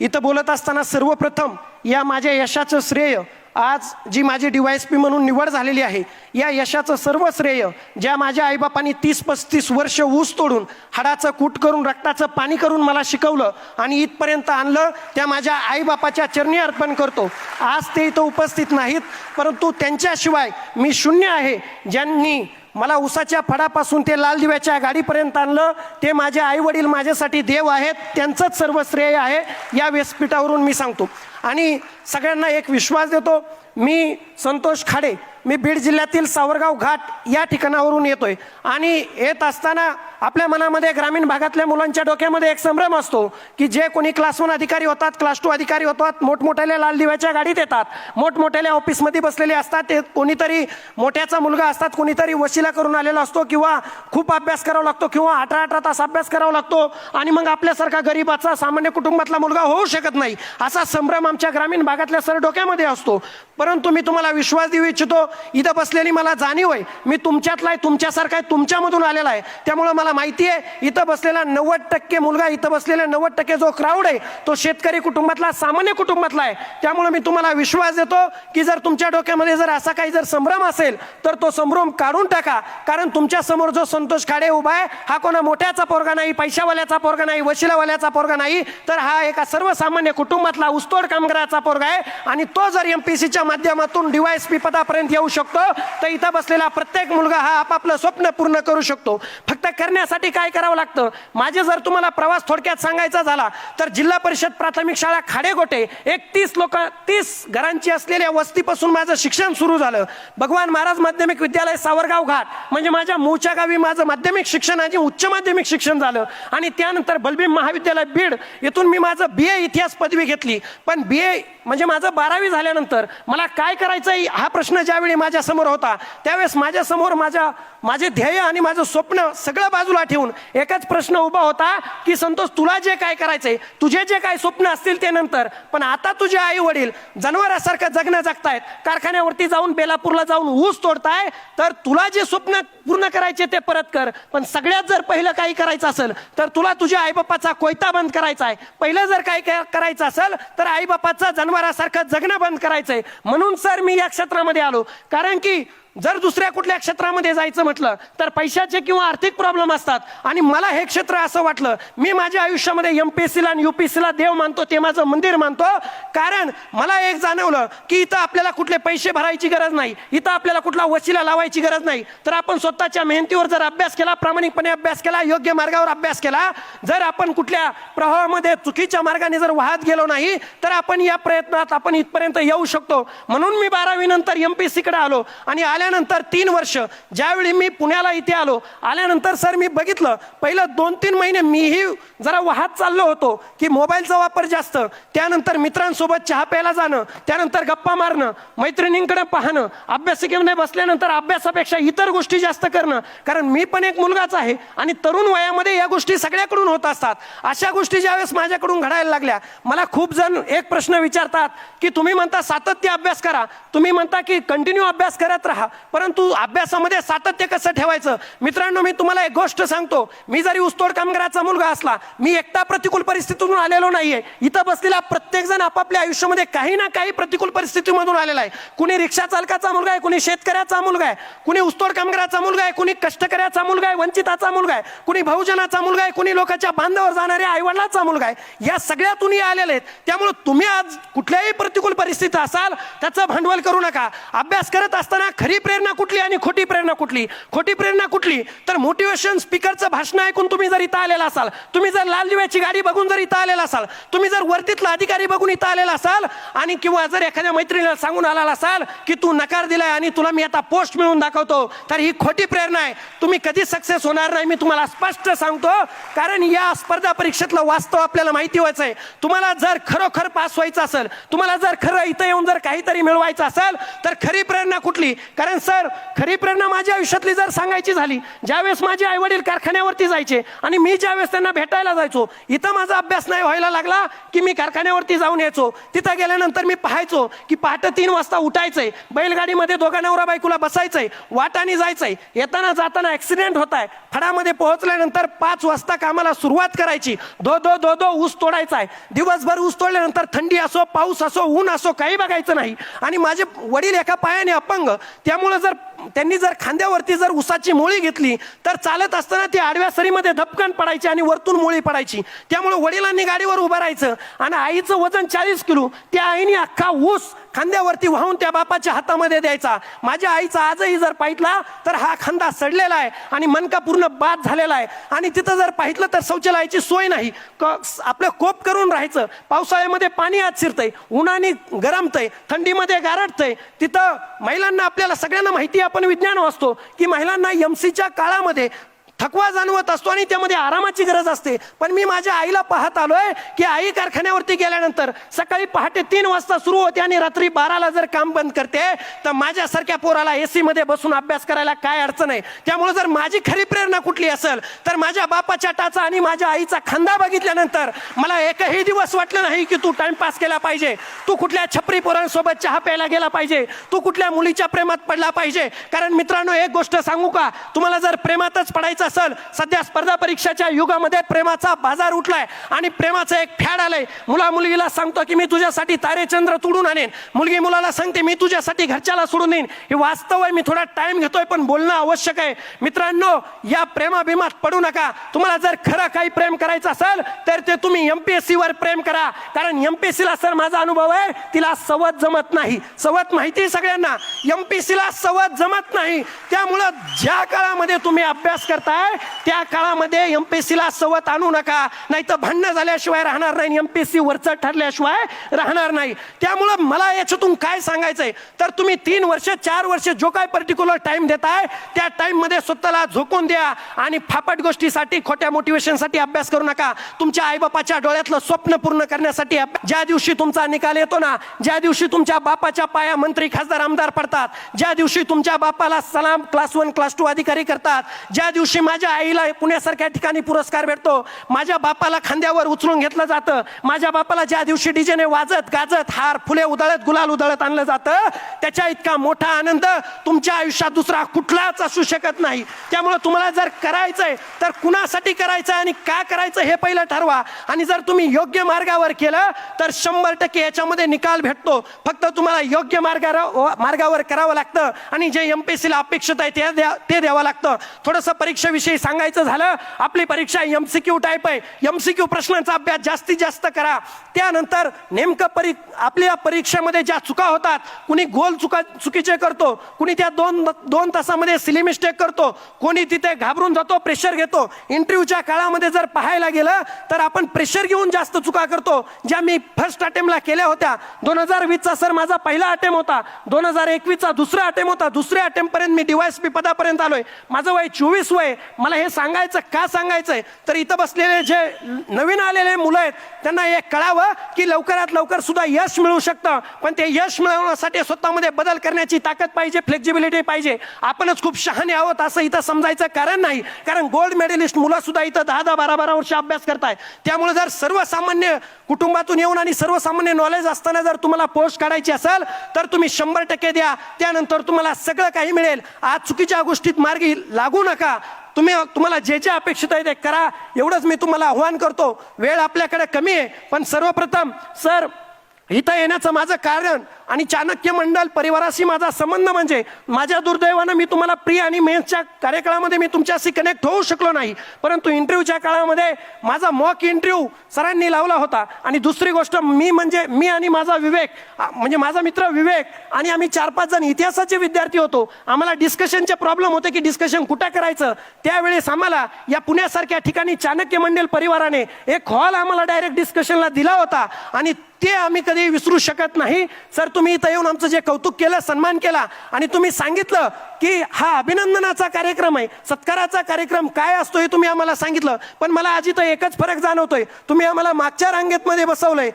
इथं बोलत असताना सर्वप्रथम या माझ्या यशाचं श्रेय आज जी माझी डी वाय एस पी म्हणून निवड झालेली आहे या यशाचं सर्व श्रेय ज्या माझ्या आईबापांनी तीस पस्तीस वर्ष ऊस तोडून हाडाचं कूट करून रक्ताचं पाणी करून मला शिकवलं आणि इथपर्यंत आणलं त्या माझ्या आईबापाच्या चरणी अर्पण करतो. आज ते इथं उपस्थित नाहीत परंतु त्यांच्याशिवाय मी शून्य आहे. ज्यांनी मला उसाच्या फडापासून ते लाल दिव्याच्या गाडीपर्यंत आणलं. ते माझे आई वडील माझ्यासाठी देव आहेत. त्यांचंच सर्व श्रेय आहे. या व्यासपीठावरून मी सांगतो. आणि सगळ्यांना एक विश्वास देतो. मी संतोष खाडे मी बीड जिल्ह्यातील सावरगाव घाट या ठिकाणावरून येतोय. आणि येत असताना आपल्या मनामध्ये ग्रामीण भागातल्या मुलांच्या डोक्यामध्ये एक संभ्रम असतो की जे कोणी क्लास वन अधिकारी होतात क्लास टू अधिकारी होतात मोठमोठ्याल्या लाल दिव्याच्या गाडीत येतात मोठमोठ्याल्या ऑफिसमध्ये बसलेले असतात ते कोणीतरी मोठ्याचा मुलगा असतात कोणीतरी वशिला करून आलेला असतो किंवा खूप अभ्यास करावा लागतो किंवा अठरा अठरा तास अभ्यास करावा लागतो आणि मग आपल्यासारखा गरीबाचा सामान्य कुटुंबातला मुलगा होऊ शकत नाही. असा संभ्रम आमच्या ग्रामीण भागातल्या सर डोक्यामध्ये असतो. परंतु मी तुम्हाला विश्वास देऊ इच्छितो इथं बसलेली मला जाणीव आहे. मी तुमच्यातला आहे तुमच्यासारखा आहे तुमच्यामधून आलेला आहे. त्यामुळं मला माहिती आहे इथं बसलेला नव्वद टक्के मुलगा इथं बसलेला नव्वद टक्के जो क्राऊड आहे तो शेतकरी कुटुंबातला सामान्य कुटुंबातला आहे. त्यामुळे मी तुम्हाला विश्वास देतो की जर तुमच्या डोक्यामध्ये जर असा काही जर संभ्रम असेल तर तो संभ्रम काढून टाका. कारण तुमच्यासमोर जो संतोष खाडे उभा आहे हा कोणा मोठ्याचा पोरगा नाही पैशावाल्याचा पोरगा नाही वशिलावाल्याचा पोरगा नाही तर हा एका सर्वसामान्य कुटुंबातला ऊसतोड कामगाराचा पोरगा आहे. आणि तो जर एम पी सीच्या माध्यमातून डीवायएसपी पदापर्यंत येऊ शकतो. तर इथं बसलेला प्रत्येक मुलगा हा आपापलं स्वप्न पूर्ण करू शकतो. फक्त करण्यासाठी काय करावं लागतं? माझे जर तुम्हाला प्रवास थोडक्यात सांगायचा झाला तर जिल्हा परिषद प्राथमिक शाळा खाडेगोटे एक तीस लोक तीस घरांची असलेल्या वस्तीपासून माझं शिक्षण सुरू झालं. भगवान महाराज माध्यमिक विद्यालय सावरगाव घाट म्हणजे माझ्या मूळच्या गावी माझं माध्यमिक शिक्षण आणि उच्च माध्यमिक शिक्षण झालं. आणि त्यानंतर बलबीम महाविद्यालय बीड इथून मी माझं बी ए इतिहास पदवी घेतली. पण बी ए म्हणजे माझं बारावी झाल्यानंतर मला काय करायचं आहे हा प्रश्न ज्यावेळी ज्यावेळी माझ्यासमोर होता. त्यावेळेस माझ्यासमोर माझ्या माझे ध्येय आणि माझं स्वप्न सगळं बाजूला ठेवून एकच प्रश्न उभा होता की संतोष तुला जे काय करायचंय तुझे जे काय स्वप्न असतील ते नंतर. पण आता तुझे आई वडील जनावरासारखं जगणं जगतायत कारखान्यावरती जाऊन बेलापूरला जाऊन ऊस तोडताय तर तुला जे स्वप्न पूर्ण करायचे ते परत कर. पण सगळ्यात जर पहिलं काही करायचं असेल तर तुला तुझ्या आईबापाचा कोयता बंद करायचा आहे पहिलं जर काही काय करायचं असेल तर आईबापाचं जनावरासारखं जगणं बंद करायचंय. म्हणून सर मी या क्षेत्रामध्ये आलो. कारण की जर दुसऱ्या कुठल्या क्षेत्रामध्ये जायचं म्हटलं तर पैशाचे किंवा आर्थिक प्रॉब्लेम असतात. आणि मला हे क्षेत्र असं वाटलं मी माझ्या आयुष्यामध्ये एम पी एस सीला आणि युपीएससीला देव मानतो ते माझं मंदिर मानतो. कारण मला एक जाणवलं की इथं आपल्याला कुठले पैसे भरायची गरज नाही. इथं आपल्याला कुठला वसिला लावायची गरज नाही. तर आपण स्वतःच्या मेहनतीवर जर अभ्यास केला प्रामाणिकपणे अभ्यास केला योग्य मार्गावर अभ्यास केला जर आपण कुठल्या प्रवाहामध्ये चुकीच्या मार्गाने जर वाहत गेलो नाही तर आपण या प्रयत्नात आपण इथपर्यंत येऊ शकतो. म्हणून मी बारावी नंतर एम पी सीकडे आलो. आणि आल्या आल्यानंतर तीन वर्ष ज्यावेळी मी पुण्याला इथे आलो आल्यानंतर सर मी बघितलं पहिलं दोन तीन महिने मीही जरा वाहत चाललो होतो की मोबाईलचा वापर जास्त त्यानंतर मित्रांसोबत चहा प्यायला जाणं त्यानंतर गप्पा मारणं मैत्रिणींकडे पाहणं अभ्यासिकेमध्ये बसल्यानंतर अभ्यासापेक्षा इतर गोष्टी जास्त करणं कारण मी पण एक मुलगाच आहे आणि तरुण वयामध्ये या गोष्टी सगळ्याकडून होत असतात. अशा गोष्टी ज्यावेळेस माझ्याकडून घडायला लागल्या मला खूप जण एक प्रश्न विचारतात की तुम्ही म्हणता सातत्य अभ्यास करा तुम्ही म्हणता की कंटिन्यू अभ्यास करत राहा परंतु अभ्यासामध्ये सातत्य कसं ठेवायचं? मित्रांनो मी तुम्हाला एक गोष्ट सांगतो. मी जरी ऊसतोड कामगाराचा मुलगा असला मी एकटा प्रतिकूल परिस्थितीतून आलेलो नाहीये. इथं बसलेला प्रत्येकजण आपापल्या आयुष्यामध्ये काही ना काही प्रतिकूल परिस्थितीमधून आलेला आहे. कुणी रिक्षा चालकाचा मुलगा आहे कुणी शेतकऱ्याचा मुलगा आहे कुणी ऊसतोड कामगाराचा मुलगा आहे कुणी कष्टकऱ्याचा मुलगा आहे वंचिताचा मुलगा आहे कुणी बहुजनाचा मुलगा आहे कुणी लोकांच्या बांधावर जाणाऱ्या आईवडिलाचा मुलगा आहे. या सगळ्यातूनही आलेले आहेत. त्यामुळे तुम्ही आज कुठल्याही प्रतिकूल परिस्थितीत असाल त्याचं भांडवल करू नका. अभ्यास करत असताना खरी प्रेरणा कुठली आणि खोटी प्रेरणा कुठली? खोटी प्रेरणा कुठली? तर मोटिवेशन स्पीकरचं भाषण ऐकून तुम्ही जर इथं आलेला असाल तुम्ही जर लाल दिव्याची गाडी बघून जर इथं आलेला असाल तुम्ही जर वरतीतला अधिकारी बघून इथं आलेला असाल आणि किंवा जर एखाद्या मैत्रिणीला सांगून आलेला असाल की तू नकार दिलाय आणि तुला मी आता पोस्ट मिळून दाखवतो तर ही खोटी प्रेरणा आहे. तुम्ही कधी सक्सेस होणार नाही मी तुम्हाला स्पष्ट सांगतो. कारण या स्पर्धा परीक्षेतलं वास्तव आपल्याला माहिती व्हायचं आहे. तुम्हाला जर खरोखर पास व्हायचं असेल तुम्हाला जर खरं इथं येऊन जर काहीतरी मिळवायचं असेल तर खरी प्रेरणा कुठली? कारण कारण सर खरी प्रेरणा माझ्या आयुष्यातली जर सांगायची झाली ज्यावेळेस माझे आई वडील कारखान्यावरती जायचे आणि मी ज्यावेळेस त्यांना भेटायला जायचो इथं माझा अभ्यास नाही व्हायला लागला की मी कारखान्यावरती जाऊन यायचो. तिथं गेल्यानंतर मी पाहायचो की पहाटे तीन वाजता उठायचंय बैलगाडीमध्ये दोघा नवरा बायकोला बसायचंय वाटाने जायचंय. येताना जाताना ऍक्सिडेंट होत आहे फडामध्ये पोहोचल्यानंतर पाच वाजता कामाला सुरुवात करायची. धो धो धो धो ऊस तोडायचा आहे दिवसभर ऊस तोडल्यानंतर थंडी असो पाऊस असो ऊन असो काही बघायचं नाही. आणि माझे वडील एका पायाने अपंग. त्या त्यामुळे जर त्यांनी जर खांद्यावरती जर उसाची मोळी घेतली तर चालत असताना ती आडव्या सरीमध्ये धपकन पडायची आणि वरतून मोळी पडायची. त्यामुळे वडिलांनी गाडीवर उभं राहायचं आणि आईचं वजन चाळीस किलो त्या आईने अख्खा ऊस खांद्यावरती वाहून त्या बापाच्या हातामध्ये द्यायचा. माझ्या आईचा आजही जर पाहितला तर हा खांदा सडलेला आहे आणि मनका पूर्ण बाद झालेला आहे. आणि तिथं जर पाहितलं तर शौचालयाची सोय नाही. क- आपलं कोप करून राहायचं. पावसाळ्यामध्ये पाणी आत शिरतंय उन्हाने गरमतंय थंडीमध्ये गारटतंय. तिथं महिलांना आपल्याला सगळ्यांना माहिती आपण विज्ञान वाचतो की महिलांना एमसीच्या काळामध्ये थकवा जाणवत असतो आणि त्यामध्ये आरामाची गरज असते. पण मी माझ्या आईला पाहत आलोय की आई कारखान्यावरती गेल्यानंतर सकाळी पहाटे तीन वाजता सुरू होते आणि रात्री बाराला जर काम बंद करते तर माझ्यासारख्या पोराला एसी मध्ये बसून अभ्यास करायला काय अडचण आहे? त्यामुळे जर माझी खरी प्रेरणा कुठली असेल तर माझ्या बापाच्या टाचा आणि माझ्या आईचा खांदा बघितल्यानंतर मला एकही दिवस वाटलं नाही की तू टाइमपास केला पाहिजे. तू कुठल्या छपरी पोरांसोबत चहा प्यायला गेला पाहिजे. तू कुठल्या मुलीच्या प्रेमात पडला पाहिजे. कारण मित्रांनो एक गोष्ट सांगू का? तुम्हाला जर प्रेमातच पडायचं असेल सध्या स्पर्धा परीक्षाच्या युगामध्ये प्रेमाचा बाजार उठलाय आणि प्रेमाचं एक फॅड आलंय. मुला मुलगीला सांगतो की मी तुझ्यासाठी तारेचंद्र तुडून आणेन. मुलगी मुलाला सांगते मी तुझ्यासाठी घरच्याला सोडून येईन हे वास्तव आहे मी थोडा टाइम घेतोय पण बोलणं आवश्यक आहे. मित्रांनो या प्रेमाभिमात पडू नका. तुम्हाला जर खरं काही प्रेम करायचं असेल तर ते तुम्ही एमपीएससी वर प्रेम करा. कारण एमपीएससीला सर माझा अनुभव आहे तिला सवत जमत नाही. सवत माहिती सगळ्यांना? एमपीएससीला सवत जमत नाही. त्यामुळं ज्या काळामध्ये तुम्ही अभ्यास करता करताय त्या काळामध्ये एम पी सीला सवत आणू नका. नाही तर भांडणं झाल्याशिवाय राहणार नाही एमपीएससी वरचं ठरल्याशिवाय राहणार नाही. त्यामुळं मला याच्यातून काय सांगायचंय? तर तुम्ही तीन वर्ष चार वर्ष जो काय पर्टिक्युलर टाइम देताय त्या टाइममध्ये स्वतःला झोकून द्या आणि फापट गोष्टीसाठी खोट्या मोटिवेशनसाठी अभ्यास करू नका. तुमच्या आईबापाच्या डोळ्यातलं स्वप्न पूर्ण करण्यासाठी ज्या दिवशी तुमचा निकाल येतो ना ज्या दिवशी तुमच्या बापाच्या पाया मंत्री खासदार आमदार पडतात ज्या दिवशी तुमच्या बापाला सलाम क्लास वन क्लास टू अधिकारी करतात ज्या दिवशी माझ्या आईला पुण्यासारख्या ठिकाणी पुरस्कार भेटतो. माझ्या बापाला खांद्यावर उचलून घेतलं जातं. माझ्या बापाला ज्या दिवशी डीजेने वाजत गाजत हार फुले उधळत गुलाल उधळत आणलं जातं त्याच्या इतका मोठा आनंद तुमच्या आयुष्यात दुसरा कुठलाच असू शकत नाही. त्यामुळे तुम्हाला जर करायचंय तर कुणासाठी करायचं आणि का करायचं हे पहिलं ठरवा. आणि जर तुम्ही योग्य मार्गावर केलं तर शंभर टक्के याच्यामध्ये निकाल भेटतो. फक्त तुम्हाला योग्य मार्गावर मार्गावर करावं लागतं आणि जे एम पी एस सीला अपेक्षित आहे ते द्या ते द्यावं लागतं. थोडंसं परीक्षा विषयी सांगायचं झालं आपली परीक्षा एम सी क्यू टाईप आहे. एम सी क्यू प्रश्नांचा अभ्यास जास्तीत जास्त करा. त्यानंतर नेमकं परी आपल्या परीक्षेमध्ये ज्या चुका होतात कुणी गोल चुका चुकीचे करतो कुणी त्या दोन दोन तासामध्ये सिली मिस्टेक करतो कोणी तिथे घाबरून जातो प्रेशर घेतो. इंटरव्ह्यूच्या काळामध्ये जर पाहायला गेलं तर आपण प्रेशर घेऊन जास्त चुका करतो ज्या मी फर्स्ट अटेम्प्टला केल्या होत्या. दोन हजार वीसचा सर माझा पहिला अटेम होता. दोन हजार एकवीसचा दुसरा अटेम होता. दुसऱ्या अटेम्पर्यंत मी डीवायस पी पदापर्यंत आलोय. माझं वय चोवीस वय. मला हे सांगायचं का सांगायचंय? तर इथं बसलेले जे नवीन आलेले मुलं आहेत त्यांना हे कळावं की लवकरात लवकर सुद्धा यश मिळू शकतं. पण ते यश मिळवण्यासाठी स्वतःमध्ये बदल करण्याची ताकद पाहिजे फ्लेक्झिबिलिटी पाहिजे. आपणच खूप शहाणे आहोत असं इथं समजायचं कारण नाही. कारण गोल्ड मेडलिस्ट मुलं सुद्धा इथं दहा दहा बारा बारा वर्ष अभ्यास करताय. त्यामुळे जर सर्वसामान्य कुटुंबातून येऊन आणि सर्वसामान्य नॉलेज असताना जर तुम्हाला पोस्ट काढायची असेल तर तुम्ही शंभर टक्के द्या. त्यानंतर तुम्हाला सगळं काही मिळेल. आज चुकीच्या गोष्टीत मार्गी लागू नका. तुम्ही तुम्हाला जे जे अपेक्षित आहे ते करा. एवढंच मी तुम्हाला आव्हान करतो. वेळ आपल्याकडे कमी आहे. पण सर्वप्रथम सर इथं येण्याचं माझं कारण आणि चाणक्य मंडल परिवाराशी माझा संबंध म्हणजे माझ्या दुर्दैवानं मी तुम्हाला प्री आणि मेन्सच्या कार्यकाळामध्ये मी तुमच्याशी कनेक्ट होऊ शकलो नाही. परंतु इंटरव्ह्यूच्या काळामध्ये माझा मॉक इंटरव्ह्यू सरांनी लावला होता. आणि दुसरी गोष्ट मी म्हणजे मी आणि माझा विवेक म्हणजे माझा मित्र विवेक आणि आम्ही चार पाच जण इतिहासाचे विद्यार्थी होतो. आम्हाला डिस्कशनचे प्रॉब्लेम होते की डिस्कशन कुठं करायचं? त्यावेळेस आम्हाला या पुण्यासारख्या ठिकाणी चाणक्य मंडल परिवाराने एक हॉल आम्हाला डायरेक्ट डिस्कशनला दिला होता. आणि ते आम्ही कधी विसरू शकत नाही. सर तुम्ही इथं येऊन आमचं जे कौतुक केलं सन्मान केला आणि तुम्ही सांगितलं की हा अभिनंदनाचा कार्यक्रम आहे सत्काराचा कार्यक्रम काय असतो हे तुम्ही आम्हाला सांगितलं. पण मला आज इथं एकच फरक जाणवतोय. तुम्ही आम्हाला मागच्या रांगेत मध्ये बसवलंय.